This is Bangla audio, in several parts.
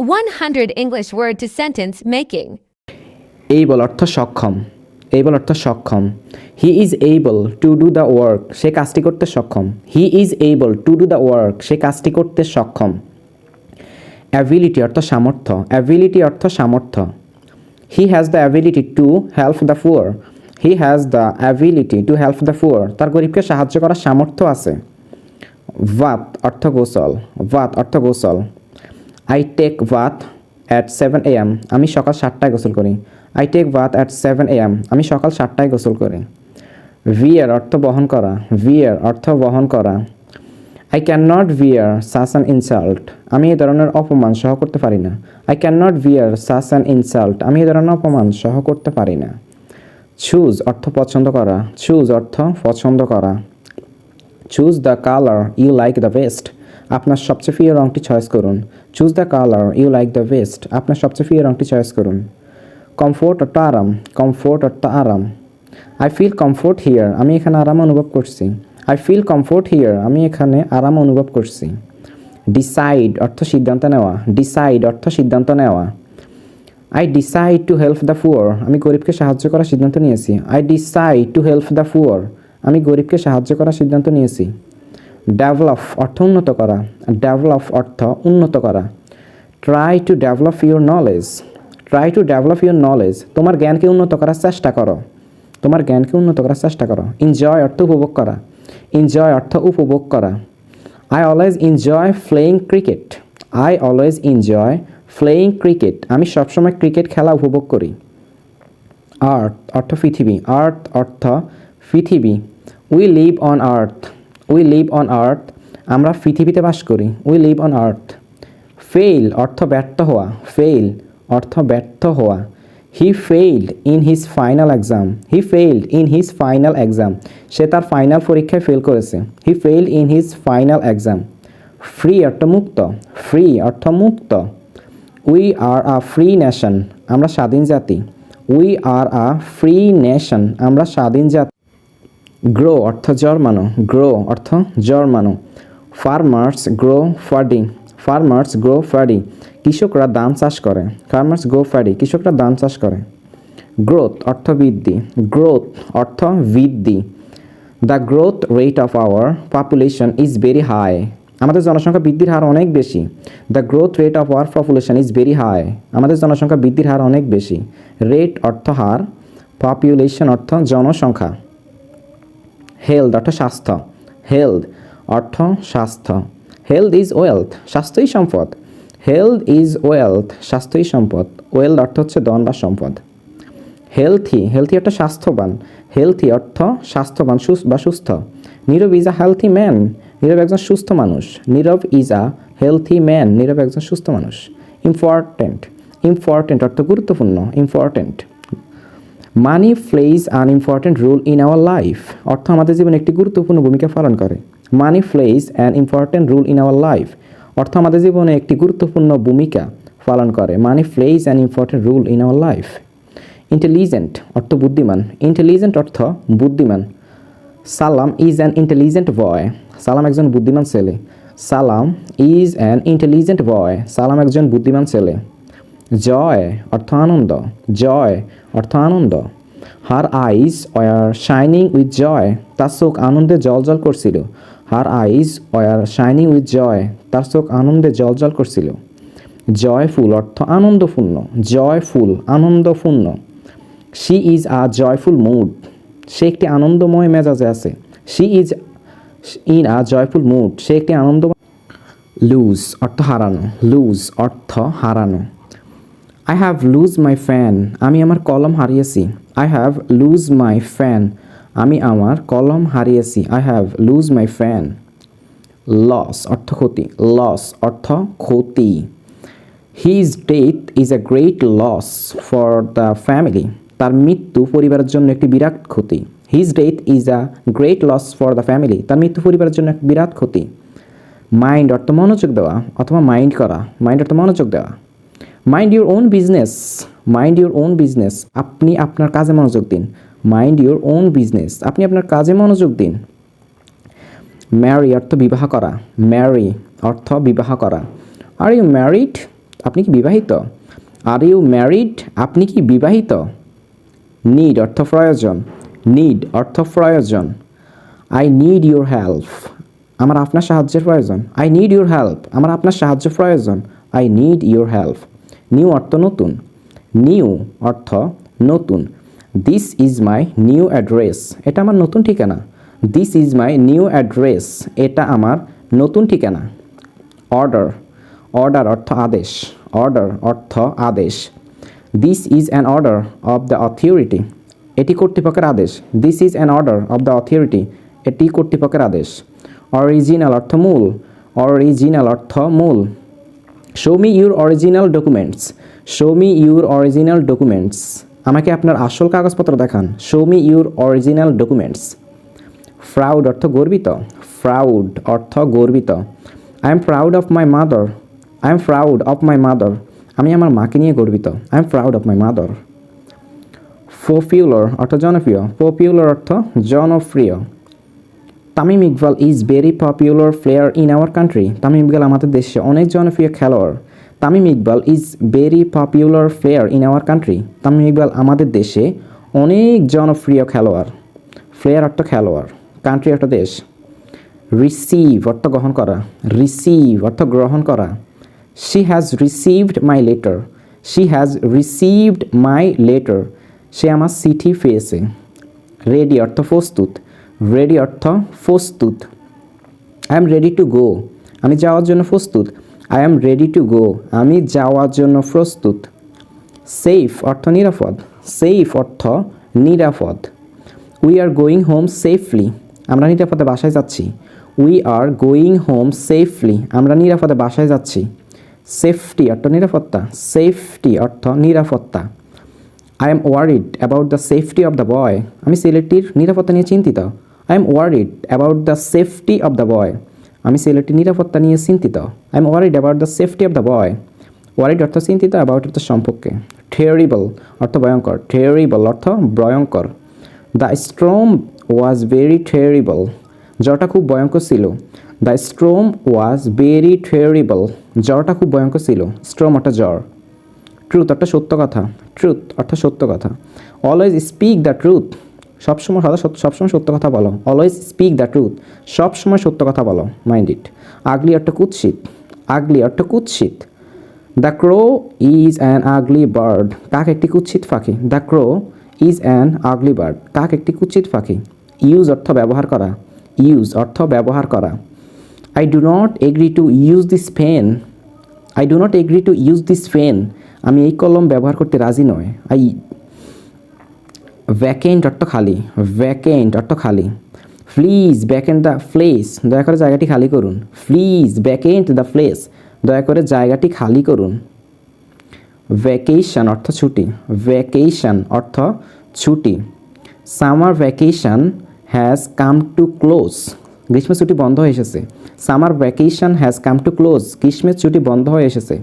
100 English word to sentence making. Able অর্থ সক্ষম। এইবল অর্থ সক্ষম। He is able to do the work সে কাজটি করতে সক্ষম। He is able to do the work সে কাজটি করতে সক্ষম। অ্যাবিলিটি অর্থ সামর্থ্য। অ্যাবিলিটি অর্থ সামর্থ্য। He has the ability to help the poor he has the ability to help the poor তার গরিবকে সাহায্য করার সামর্থ্য আছে। ভাত অর্থ গোসল ভাত অর্থ গোসল I take bath at seven A M আমি সকাল সাতটায় গোসল করি। I take bath at seven A M আমি সকাল সাতটায় গোসল করি। ভিয়ার অর্থ বহন করা। ভিয়ার অর্থ বহন করা। I can not bear such an insult আমি এই ধরনের অপমান সহ করতে পারি না। I can not bear such an insult আমি এই ধরনের অপমান সহ করতে পারি না। চুজ অর্থ পছন্দ করা। চুজ অর্থ পছন্দ করা। Choose the colour you like the best আপনার সবচেয়ে প্রিয় রঙটি চয়েস করুন। Choose the colour you like the best আপনার সবচেয়ে প্রিয় রঙটি চয়েস করুন। কমফোর্ট অর্থ আরাম। কমফোর্ট অর্থ আরাম। আই ফিল কমফোর্ট হিয়ার আমি এখানে আরাম অনুভব করছি। আই ফিল কমফোর্ট হিয়ার আমি এখানে আরাম অনুভব করছি। ডিসাইড অর্থ সিদ্ধান্ত নেওয়া। ডিসাইড অর্থ সিদ্ধান্ত নেওয়া। I decide to help the poor আমি গরিবকে সাহায্য করার সিদ্ধান্ত নিয়েছি। I decide to help the poor আমি গরিবকে সাহায্য করার সিদ্ধান্ত নিয়েছি। ডেভেলপ অর্থ উন্নত করা ডেভেলপ অর্থ উন্নত করা। Try to develop your knowledge try to develop your knowledge তোমার জ্ঞানকে উন্নত করার চেষ্টা করো। তোমার জ্ঞানকে উন্নত করার চেষ্টা করো। এনজয় অর্থ উপভোগ করা। এনজয় অর্থ উপভোগ করা। I always enjoy playing cricket I always enjoy playing cricket আমি সবসময় ক্রিকেট খেলা উপভোগ করি। আর্থ অর্থ পৃথিবী। আর্থ অর্থ পৃথিবী। We live on earth we live on earth আমরা পৃথিবীতে বাস করি। We live on earth fail অর্থ ব্যর্থ হওয়া। ফেইল অর্থ ব্যর্থ হওয়া। He failed in his final exam he failed in his final exam সে তার ফাইনাল পরীক্ষায় ফেল করেছে। He failed in his final exam free অর্থ মুক্ত। ফ্রি অর্থ মুক্ত। We are a free nation আমরা স্বাধীন জাতি। We are a free nation আমরা স্বাধীন জাতি। গ্রো অর্থ জন্মানো গ্রো অর্থ জন্মানো farmers grow paddy farmers grow paddy কৃষকরা ধান চাষ করে ফার্মার্স গ্রো ফার্ডি কৃষকরা ধান চাষ করে। গ্রোথ অর্থ বৃদ্ধি গ্রোথ অর্থ বৃদ্ধি। The growth rate of our population is very high আমাদের জনসংখ্যা বৃদ্ধির হার অনেক বেশি। The growth rate of our population is very high আমাদের জনসংখ্যা বৃদ্ধির হার অনেক বেশি। রেট অর্থ হার পপুলেশন অর্থ জনসংখ্যা। হেলথ, অর্থ স্বাস্থ্য। হেলথ, অর্থ স্বাস্থ্য। হেলথ ইজ ওয়েলথ, স্বাস্থ্যই সম্পদ। হেলথ ইজ ওয়েলথ, স্বাস্থ্যই সম্পদ। ওয়েলথ অর্থ হচ্ছে ধন বা সম্পদ। হেলথি হেলথি অর্থ স্বাস্থ্যবান। হেলথি অর্থ স্বাস্থ্যবান বা সুস্থ। Nirab is a healthy man, Nirab একজন সুস্থ মানুষ। Nirab is a healthy man, Nirab একজন সুস্থ মানুষ। ইম্পর্টেন্ট ইম্পর্টেন্ট অর্থ গুরুত্বপূর্ণ, important. Money plays an important role in our life অর্থ আমাদের জীবনে একটি গুরুত্বপূর্ণ ভূমিকা পালন করে। Money plays an important role in our life অর্থ আমাদের জীবনে একটি গুরুত্বপূর্ণ ভূমিকা পালন করে। Money plays an important role in our life intelligent অর্থ বুদ্ধিমান। ইন্টেলিজেন্ট অর্থ বুদ্ধিমান। সালাম ইজ অ্যান ইন্টেলিজেন্ট বয় সালাম একজন বুদ্ধিমান ছেলে। সালাম ইজ অ্যান ইন্টেলিজেন্ট বয় সালাম একজন বুদ্ধিমান ছেলে। জয় অর্থ আনন্দ। জয় অর্থ আনন্দ। Her eyes were shining with joy তার চোখ আনন্দে জল জল করছিল। Her eyes were shining with joy তার চোখ আনন্দে জল জল করছিল জয়ফুল অর্থ আনন্দপূর্ণ joyful আনন্দপূর্ণ। She is a joyful mood, সে একটি আনন্দময় মেজাজে আছে। She is in a joyful mood, সে একটি আনন্দ লুজ অর্থ হারানো, লুজ অর্থ হারানো। I have lose my pen আমি আমার কলম হারিয়েছি। I have lose my pen আমি আমার কলম হারিয়েছি। I have lose my pen loss অর্থ ক্ষতি। লস অর্থ ক্ষতি। His death is a great loss for the family তার মৃত্যু পরিবারের জন্য একটি বিরাট ক্ষতি। His death is a great loss for the family তার মৃত্যু পরিবারের জন্য এক বিরাট ক্ষতি। মাইন্ড অর্থ মনোযোগ দেওয়া অথবা মাইন্ড করা। মাইন্ড অর্থ মনোযোগ দেওয়া। Mind your own business mind your own business আপনি আপনার কাজে মনোযোগ দিন। মাইন্ড ইউর ওন বিজনেস আপনি আপনার কাজে মনোযোগ দিন। ম্যারি অর্থ বিবাহ করা। ম্যারি অর্থ বিবাহ করা। আর ইউ ম্যারিড আপনি কি বিবাহিত? আর ইউ ম্যারিড আপনি কি বিবাহিত? নিড অর্থ প্রয়োজন। নিড অর্থ প্রয়োজন। আই নিড ইউর হেল্প আমার আপনার সাহায্যের প্রয়োজন। আই নিড ইউর হেল্প আমার আপনার সাহায্য প্রয়োজন। I need your help new অর্থ নতুন। নিউ অর্থ নতুন। This is my new address এটা আমার নতুন ঠিকানা। This is my new address এটা আমার নতুন ঠিকানা। অর্ডার অর্ডার অর্থ আদেশ। অর্ডার অর্থ আদেশ। This is an order of the authority এটি কর্তৃপক্ষের আদেশ। This is an order of the authority এটি কর্তৃপক্ষের আদেশ। অরিজিনাল অর্থ মূল। অরিজিনাল অর্থ মূল। Show me your original documents show me your original documents আমাকে আপনার আসল কাগজপত্র দেখান। Show me your original documents proud অর্থ গর্বিত। প্রাউড অর্থ গর্বিত। I am proud of my mother I am proud of my mother আমি আমার মাকে নিয়ে গর্বিত। I am proud of my mother popular অর্থ জনপ্রিয়। পপুলার অর্থ জনপ্রিয়। Tamim Iqbal is very popular player in our country Tamim Iqbal আমাদের দেশে অনেক জনপ্রিয় খেলোয়াড়। Tamim Iqbal is very popular player in our country Tamim Iqbal আমাদের দেশে অনেক জনপ্রিয় খেলোয়াড়। প্লেয়ার অর্থ খেলোয়াড় কান্ট্রি অর্থ দেশ। রিসিভ অর্থ গ্রহণ করা। রিসিভ অর্থ গ্রহণ করা। She has received my letter she has received my letter সে আমার চিঠি পেয়েছে। রেডি অর্থ প্রস্তুত। রেডি অর্থ প্রস্তুত। I am ready to go আমি যাওয়ার জন্য প্রস্তুত। I am ready to go আমি যাওয়ার জন্য প্রস্তুত। সেফ অর্থ নিরাপদ। সেফ অর্থ নিরাপদ। We are going home safely আমরা নিরাপদে বাসায় যাচ্ছি। We are going home safely আমরা নিরাপদে বাসায় যাচ্ছি। সেফটি অর্থ নিরাপত্তা। সেফটি অর্থ নিরাপত্তা। I am worried about the safety of the boy আমি ছেলেটির নিরাপত্তা নিয়ে চিন্তিত। I am worried about the safety of the boy আমি ছেলেটির নিরাপত্তা নিয়ে চিন্তিত। I am worried about the safety of the boy worried অর্থ চিন্তিত অ্যাবাউট অর্থ সম্পর্কে। থেরিবল অর্থ ভয়ঙ্কর। থেরিবল অর্থ ভয়ঙ্কর। দ্য স্ট্রোম ওয়াজ ভেরি থেরিবল জ্বরটা খুব ভয়ঙ্কর ছিল। দ্য স্ট্রোম ওয়াজ ভেরি থেরিবল জ্বরটা খুব ভয়ঙ্কর ছিল। স্ট্রোম অর্থ জ্বর। ট্রুথ অর্থ সত্য কথা। ট্রুথ অর্থ সত্য কথা। অলওয়েজ স্পিক দ্য ট্রুথ সবসময় সদা সবসময় সত্য কথা বলো। অলওয়েজ স্পিক দ্য ট্রুথ সবসময় সত্য কথা বলো। মাইন্ড ইট আগলি অর্থ কুৎসিত। আগলি অর্থ কুৎসিত। The crow is an ugly bird কাক একটি কুৎসিত পাখি? The crow is an ugly bird কাক একটি কুৎসিত পাখি? ইউজ অর্থ ব্যবহার করা। ইউজ অর্থ ব্যবহার করা। I do not agree to use this pen I do not agree to use this pen আমি এই কলম ব্যবহার করতে রাজি নয়। আই ভ্যাকেন্ট অর্থ খালি ভ্যাকেন্ট অর্থ খালি। প্লিজ ভ্যাকেন্ট দ্য প্লেস দয়া করে জায়গাটি খালি করুন। প্লিজ ভ্যাকেন্ট দ্য প্লেস দয়া করে জায়গাটি খালি করুন। ভ্যাকেশন অর্থ ছুটি ভ্যাকেশন অর্থ ছুটি। Summer vacation has come to close গ্রীষ্মের ছুটি বন্ধ হয়ে এসেছে। Summer vacation has come to close গ্রীষ্মের ছুটি বন্ধ হয়ে এসেছে।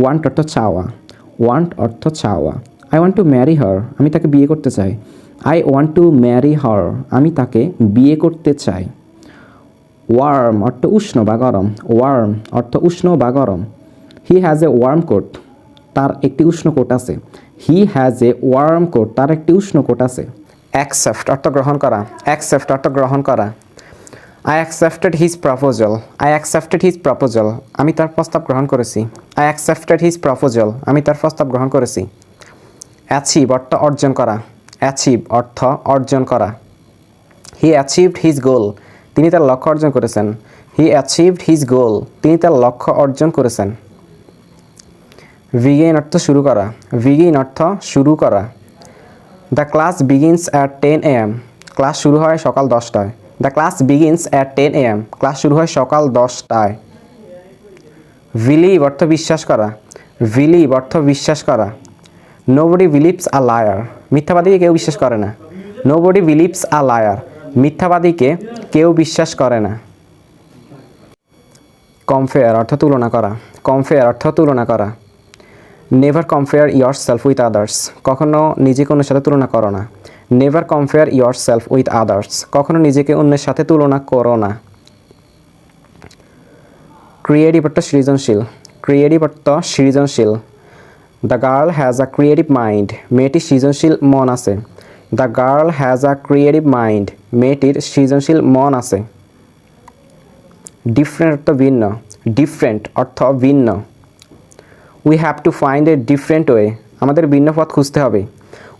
ওয়ান্ট অর্থ চাওয়া ওয়ান্ট অর্থ চাওয়া। I want to marry her আমি তাকে বিয়ে করতে চাই। I want to marry her আমি তাকে বিয়ে করতে চাই। ওয়ার্ম অর্থ উষ্ণ বা গরম। ওয়ার্ম অর্থ উষ্ণ বা গরম। He has a warm coat তার একটি উষ্ণ কোট আছে। He has a warm coat তার একটি উষ্ণ কোট আছে। অ্যাকসেপ্ট অর্থ গ্রহণ করা। অ্যাকসেপ্ট অর্থ গ্রহণ করা। I accepted his proposal I accepted his proposal আমি তার প্রস্তাব গ্রহণ করেছি। আই অ্যাকসেপ্টেড হিজ প্রপোজাল আমি তার প্রস্তাব গ্রহণ করেছি। অ্যাচিভ অর্থ অর্জন করা। অ্যাচিভ অর্থ অর্জন করা। হি অ্যাচিভড হিজ গোল তিনি তার লক্ষ্য অর্জন করেছেন। হি অ্যাচিভড হিজ গোল তিনি তার লক্ষ্য অর্জন করেছেন। ভিগেইন অর্থ শুরু করা। ভিগেইন অর্থ শুরু করা। The class begins at ten A M class শুরু হয় সকাল দশটায়। The class begins at ten A M class শুরু হয় সকাল দশটায়। বিলিভ অর্থ বিশ্বাস করা। বিলিভ অর্থ বিশ্বাস করা। নোবডি বিলিভস আ লায়ার মিথ্যাবাদীকে কেউ বিশ্বাস করে না। নোবডি বিলিভস আ লায়ার মিথ্যাবাদীকে কেউ বিশ্বাস করে না। কম্পেয়ার অর্থ তুলনা করা। কম্পেয়ার অর্থ তুলনা করা। Never compare yourself with others কখনো নিজেকে অন্যের সাথে তুলনা করো না। Never compare yourself with others কখনো নিজেকে অন্যের সাথে তুলনা করো না। ক্রিয়েটিভ অর্থ সৃজনশীল। ক্রিয়েটিভ অর্থ সৃজনশীল। The girl has a creative mind মেয়েটির সৃজনশীল মন আছে। The girl has a creative mind মেয়েটির সৃজনশীল মন আছে। ডিফারেন্ট অর্থ ভিন্ন। ডিফারেন্ট অর্থ ভিন্ন। We have to find a different way আমাদের ভিন্ন পথ খুঁজতে হবে।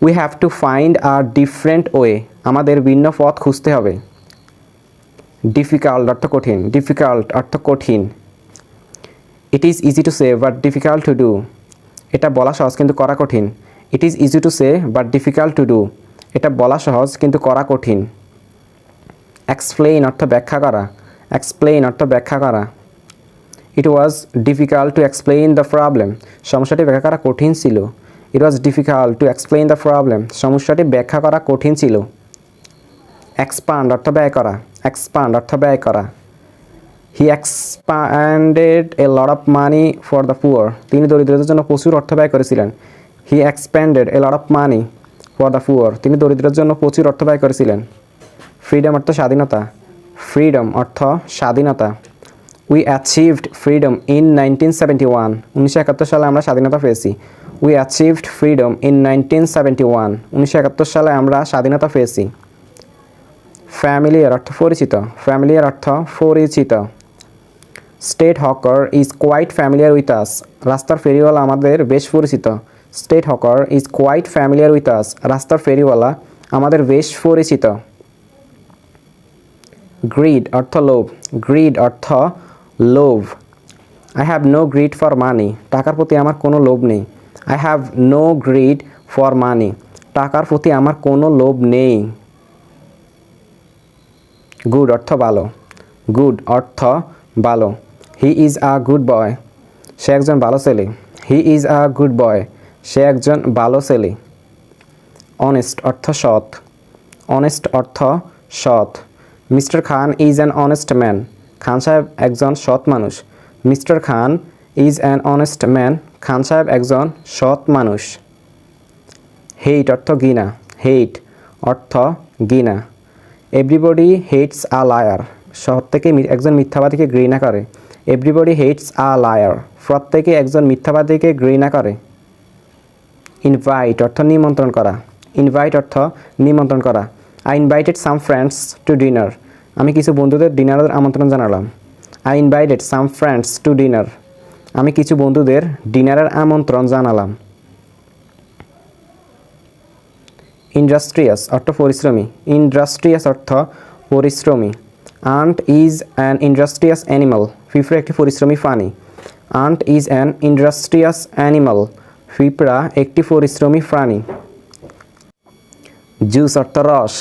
We have to find a different way আমাদের ভিন্ন পথ খুঁজতে হবে। ডিফিকাল্ট অর্থ কঠিন। ডিফিকাল্ট অর্থ কঠিন। It is easy to say but difficult to do এটা বলা সহজ, কিন্তু করা কঠিন। It is easy to say but difficult to do এটা বলা সহজ, কিন্তু করা কঠিন। এক্সপ্লেইন অর্থ ব্যাখ্যা করা। এক্সপ্লেইন অর্থ ব্যাখ্যা করা। It was difficult to explain the problem সমস্যাটি ব্যাখ্যা করা কঠিন ছিল। It was difficult to explain the problem সমস্যাটি ব্যাখ্যা করা কঠিন ছিল। এক্সপান্ড অর্থ ব্যয় করা। এক্সপান্ড অর্থ ব্যয় করা। He expanded a lot of money for the poor তিনি দরিদ্রদের জন্য প্রচুর অর্থ ব্যয় করেছিলেন। He expanded a lot of money for the poor তিনি দরিদ্রদের জন্য প্রচুর অর্থ ব্যয় করেছিলেন। ফ্রিডম অর্থ স্বাধীনতা। ফ্রিডম অর্থ স্বাধীনতা। We achieved freedom in nineteen seventy one উনিশশো একাত্তর সালে আমরা স্বাধীনতা পেয়েছি। We achieved freedom in nineteen seventy one উনিশশো একাত্তর সালে আমরা স্বাধীনতা পেয়েছি। ফ্যামিলিয়ার অর্থ পরিচিত। ফ্যামিলিয়ার অর্থ পরিচিত। Street hawker is quite familiar with us. রাস্তার ফেরিওয়ালা আমাদের বেশ পরিচিত। Street hawker is quite familiar with us. রাস্তার ফেরিওয়ালা আমাদের বেশ পরিচিত। গ্রিড অর্থ লোভ। গ্রিড অর্থ লোভ। I have no greed for money টাকার প্রতি আমার কোনো লোভ নেই। I have no greed for money টাকার প্রতি আমার কোনো লোভ নেই। গুড অর্থ ভালো। গুড অর্থ ভালো। He is a good boy সে একজন ভালো ছেলে। He is a good boy সে একজন ভালো ছেলে। অনেস্ট অর্থ সৎ। অনেস্ট অর্থ সৎ। Mister Khan is an honest man Khan সাহেব একজন সৎ মানুষ। Mister Khan is an honest man Khan সাহেব একজন সৎ মানুষ। হেইট অর্থ গিনা হেইট অর্থ গিনা এভরিবডি হেটস আ লায়ার প্রত্যেকে থেকে একজন মিথ্যাবাদীকে ঘৃণা করে। এভরিবডি হেটস আ লায়ার প্রত্যেকে একজন মিথ্যাবাদীকে ঘৃণা করে। ইনভাইট অর্থ নিমন্ত্রণ করা। ইনভাইট অর্থ নিমন্ত্রণ করা। I invited some friends to dinner আমি কিছু বন্ধুদের ডিনারের আমন্ত্রণ জানালাম। I invited some friends to dinner আমি কিছু বন্ধুদের ডিনারের আমন্ত্রণ জানালাম। ইন্ডাস্ট্রিয়াস অর্থ পরিশ্রমী। ইন্ডাস্ট্রিয়াস অর্থ পরিশ্রমী। Ant is an industrious animal পিঁপড়া একটি পরিশ্রমী প্রাণী। Ant is an industrious animal পিঁপড়া একটি পরিশ্রমী প্রাণী। জুস অর্থ রস।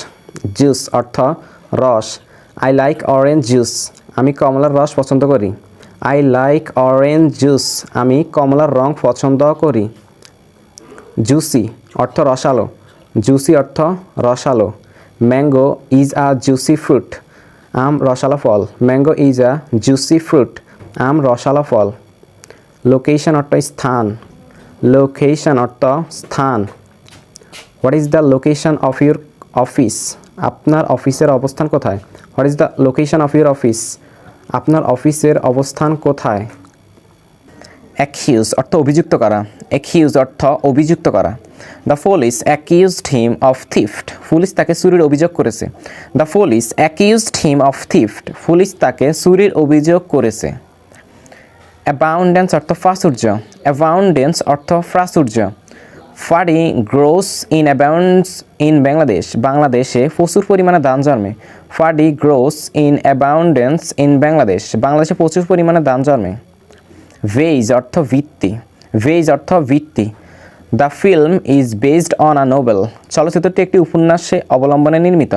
জুস অর্থ রস। আই লাইক অরেঞ্জ জুস আমি কমলার রস পছন্দ করি। আই লাইক অরেঞ্জ জুস আমি কমলার রং পছন্দ করি। জুসি অর্থ রসালো। জুসি অর্থ রসালো। Mango is a juicy fruit আম, রসালা ফল। Mango is a juicy fruit. আম, রসালা ফল। লোকেশন অর্থ স্থান। লোকেশন অর্থ স্থান। What is the location of your office আপনার অফিসের অবস্থান কোথায়? What is the location of your office আপনার অফিসের অবস্থান কোথায়? অ্যাকিউজ অর্থ অভিযুক্ত করা। অ্যাকিউজ অর্থ অভিযুক্ত করা। The police accused him of theft police তাকে চুরির অভিযোগ করেছে। The police accused him of theft police তাকে চুরির অভিযোগ করেছে। অ্যাবাউন্ডেন্স অর্থ প্রাচুর্য। অ্যাবাউন্ডেন্স অর্থ প্রাচুর্য। Paddy grows in abounds in Bangladesh বাংলাদেশে প্রচুর পরিমাণে ধান জন্মে। Paddy grows in abundance in Bangladesh বাংলাদেশে প্রচুর পরিমাণে ধান জন্মে। ভেজ অর্থ ভিত্তি। ভেজ অর্থ ভিত্তি। The film is based on a novel. চলচ্চিত্রটি একটি উপন্যাসে অবলম্বনে নির্মিত।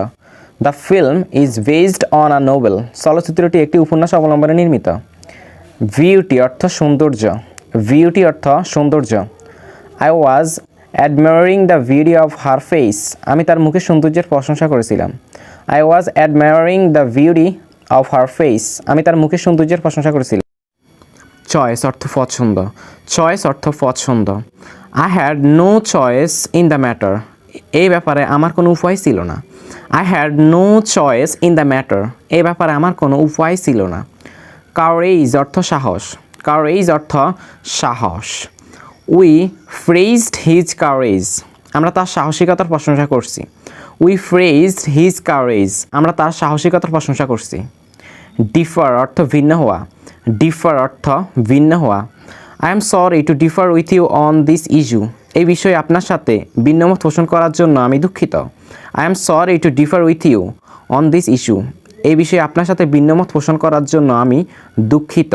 The film is based on a novel. চলচ্চিত্রটি একটি উপন্যাস অবলম্বনে নির্মিত। ভিউটি অর্থ সৌন্দর্য। ভিউটি অর্থ সৌন্দর্য। I was admiring the beauty of her face আমি তার মুখের সৌন্দর্যের প্রশংসা করেছিলাম। I was admiring the beauty of her face আমি তার মুখের সৌন্দর্যের প্রশংসা করেছিলাম। চয়েস অর্থ পছন্দ। চয়েস অর্থ পছন্দ। I had no choice in the matter এই ব্যাপারে আমার কোনো উপায় ছিল না। I had no choice in the matter এই ব্যাপারে আমার কোনো উপায় ছিল না। কারেজ অর্থ সাহস। কারেজ অর্থ সাহস। উই ফ্রেজড হিজ কারেজ আমরা তার সাহসিকতার প্রশংসা করছি। উই ফ্রেজড হিজ কারেজ আমরা তার সাহসিকতার প্রশংসা করছি। ডিফার অর্থ ভিন্ন হওয়া। ডিফার অর্থ ভিন্ন হওয়া। I am sorry to differ with you on this issue এই বিষয়ে আপনার সাথে ভিন্নমত পোষণ করার জন্য আমি দুঃখিত। I am sorry to differ with you on this issue এই বিষয়ে আপনার সাথে ভিন্নমত পোষণ করার জন্য আমি দুঃখিত।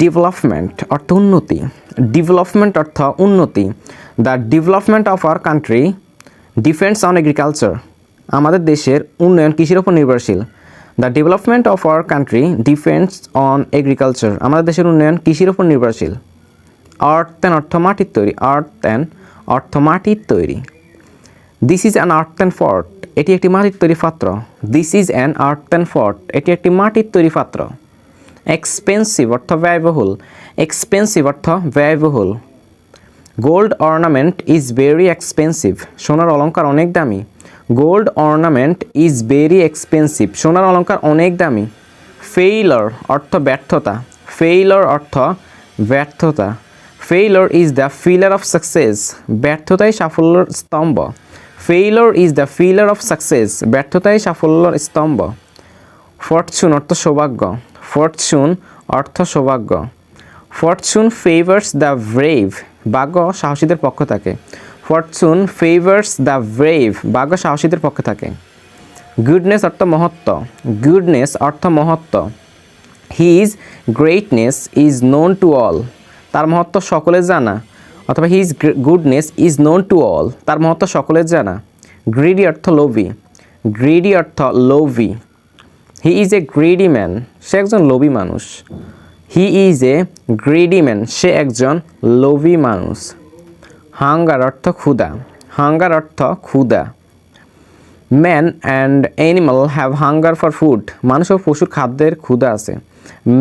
ডেভেলপমেন্ট অর্থ উন্নতি। ডেভেলপমেন্ট অর্থ উন্নতি। The development of our country depends on agriculture আমাদের দেশের উন্নয়ন কৃষির ওপর নির্ভরশীল। The development of our country depends on agriculture আমাদের দেশের উন্নয়ন কৃষির ওপর নির্ভরশীল। আর্থ অ্যান্ড অর্থ মাটির তৈরি। আর্থ অ্যান্ড অর্থ মাটির তৈরি। This is an earthen pot এটি একটি মাটির তৈরি পাত্র। This is an earthen pot এটি একটি মাটির তৈরি পাত্র। এক্সপেন্সিভ অর্থ ব্যয়বহুল। এক্সপেন্সিভ অর্থ ব্যয়বহুল। Gold ornament is very expensive সোনার অলংকার অনেক দামি। Gold ornament is very expensive সোনার অলংকার অনেক দামি। ফেইলর অর্থ ব্যর্থতা। ফেইলর অর্থ ব্যর্থতা। Failure is the pillar of success ব্যর্থতাই সাফল্যের স্তম্ভ। Failure is the pillar of success ব্যর্থতাই সাফল্যের স্তম্ভ। ফরচুন অর্থ সৌভাগ্য। ফরচুন অর্থ সৌভাগ্য। ফরচুন ফেভার্স দ্য ব্রেভ ভাগ্য সাহসীদের পক্ষ থাকে। ফরচুন ফেভার্স দ্য ব্রেভ ভাগ্য সাহসীদের পক্ষে থাকে। গুডনেস অর্থ মহত্ব, গুডনেস অর্থ মহত্ব। His greatness is known to all, তার মহত্ব সকলে জানা। অথবা his goodness is known to all, তার মহত্ব সকলে জানা। গ্রিডি অর্থ লোভি, গ্রিডি অর্থ লোভি। He is a greedy man, সে একজন লোভী মানুষ। He is a greedy man সে একজন লোভী মানুষ। হাঙ্গার অর্থ ক্ষুদা হাঙ্গার অর্থ ক্ষুদা man and animal have hunger for food মানুষ ও পশুর খাদ্যের ক্ষুদা আছে।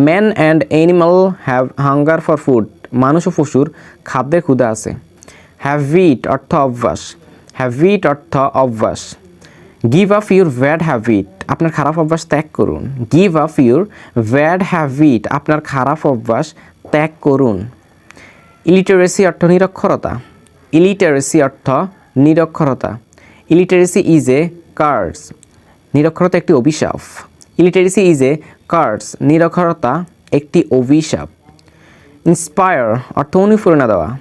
Man and animal have hunger for food মানুষ ও পশুর খাদ্যের ক্ষুদা আছে। হ্যাভ হ্যাভিট অর্থ অভ্যাস। হ্যাভিট অর্থ অভ্যাস। Give up your bad habit আপনার খারাপ অভ্যাস ত্যাগ করুন। Give up your bad habit আপনার খারাপ অভ্যাস ত্যাগ করুন। ইলিটারেসি অর্থ নিরক্ষরতা। ইলিটারেসি অর্থ নিরক্ষরতা। ইলিটারেসি ইজ এ কার্স নিরক্ষরতা একটি অভিশাপ। ইলিটারেসি ইজ এ কার্ডস নিরক্ষরতা একটি অভিশাপ। ইন্সপায়ার অর্থ অনুপ্রেরণা দেওয়া।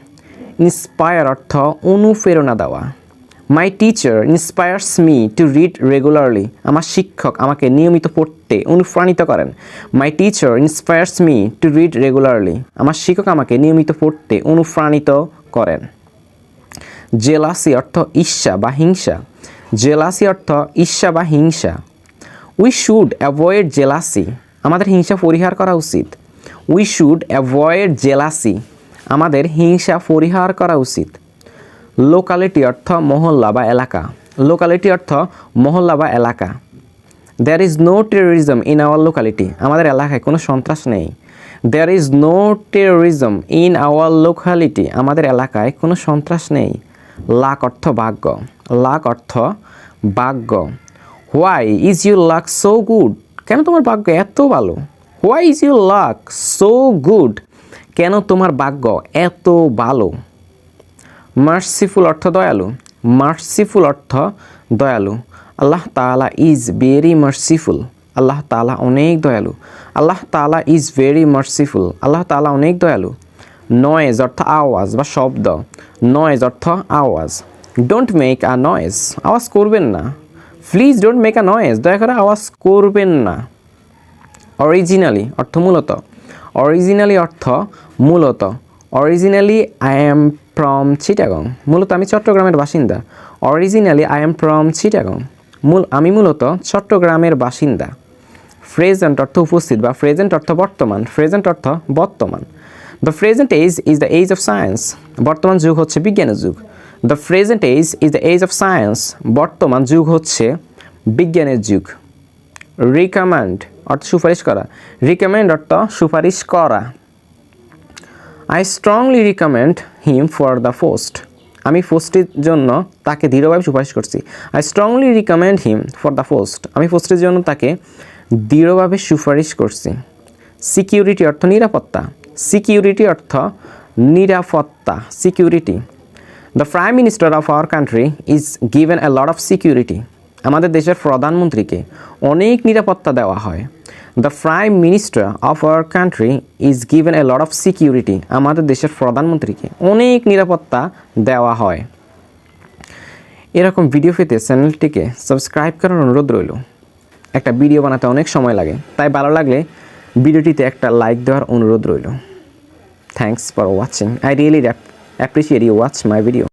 ইন্সপায়ার অর্থ অনুপ্রেরণা দেওয়া। My teacher inspires me to read regularly আমার শিক্ষক আমাকে নিয়মিত পড়তে অনুপ্রাণিত করেন। My teacher inspires me to read regularly আমার শিক্ষক আমাকে নিয়মিত পড়তে অনুপ্রাণিত করেন। জেলাসি অর্থ ঈর্ষা বা হিংসা। জেলাসি অর্থ ঈর্ষা বা হিংসা। উই শুড অ্যাভয়েড জেলাসি আমাদের হিংসা পরিহার করা উচিত। উই শুড অ্যাভয়েড জেলাসি আমাদের হিংসা পরিহার করা উচিত। লোকালিটি অর্থ মহল্লা বা এলাকা। লোকালিটি অর্থ মহল্লা বা এলাকা। There is no terrorism in our locality আমাদের এলাকায় কোনো সন্ত্রাস নেই। There is no terrorism in our locality আমাদের এলাকায় কোনো সন্ত্রাস নেই। লাক অর্থ ভাগ্য। লাক অর্থ ভাগ্য। Why is your luck so good কেন তোমার ভাগ্য এত ভালো? Why is your luck so good কেন তোমার ভাগ্য এত ভালো? মার্সিফুল অর্থ দয়ালু, মার্সিফুল অর্থ দয়ালু। আল্লাহ তাআলা ইজ ভেরি মার্সিফুল আল্লাহ তালা অনেক দয়ালু। আল্লাহ তালা ইজ ভেরি মার্সিফুল আল্লাহ তালা অনেক দয়ালু। নয়েজ অর্থ আওয়াজ বা শব্দ। নয়েজ অর্থ আওয়াজ। ডোন্ট মেক আ নয়েজ আওয়াজ করবেন না। Please don't make a noise দয়া করে আওয়াজ করবেন না। অরিজিনালি অর্থ মূলত। অরিজিনালি অর্থ মূলত। Originally I am from Chittagong মূলত আমি চট্টগ্রামের বাসিন্দা। Originally I am from Chittagong মূল, আমি মূলত চট্টগ্রামের বাসিন্দা। প্রেজেন্ট অর্থ উপস্থিত বা প্রেজেন্ট অর্থ বর্তমান প্রেজেন্ট অর্থ বর্তমান। The present age is the age of science বর্তমান যুগ হচ্ছে বিজ্ঞানের যুগ। The present age is the age of science বর্তমান যুগ হচ্ছে বিজ্ঞানের যুগ। রিকমেন্ড অর্থ সুপারিশ করা। রিকমেন্ড অর্থ সুপারিশ করা। I strongly recommend him for the post আমি পোস্টের জন্য তাকে দৃঢ়ভাবে সুপারিশ করছি। I strongly recommend him for the post আমি পোস্টের জন্য তাকে দৃঢ়ভাবে সুপারিশ করছি। সিকিউরিটি অর্থ নিরাপত্তা। সিকিউরিটি অর্থ নিরাপত্তা। Security the prime minister of our country is given a lot of security আমাদের দেশের প্রধানমন্ত্রীকে অনেক নিরাপত্তা দেওয়া হয়। The prime minister of our country is given a lot of security আমাদের দেশের প্রধানমন্ত্রীকে অনেক নিরাপত্তা দেওয়া হয়। এরকম ভিডিও পেতে চ্যানেলটিকে সাবস্ক্রাইব করার অনুরোধ রইল। একটা ভিডিও বানাতে অনেক সময় লাগে, তাই ভালো লাগলে ভিডিওটিতে একটা লাইক দেওয়ার অনুরোধ রইল। Thanks for watching I really appreciate you watch my video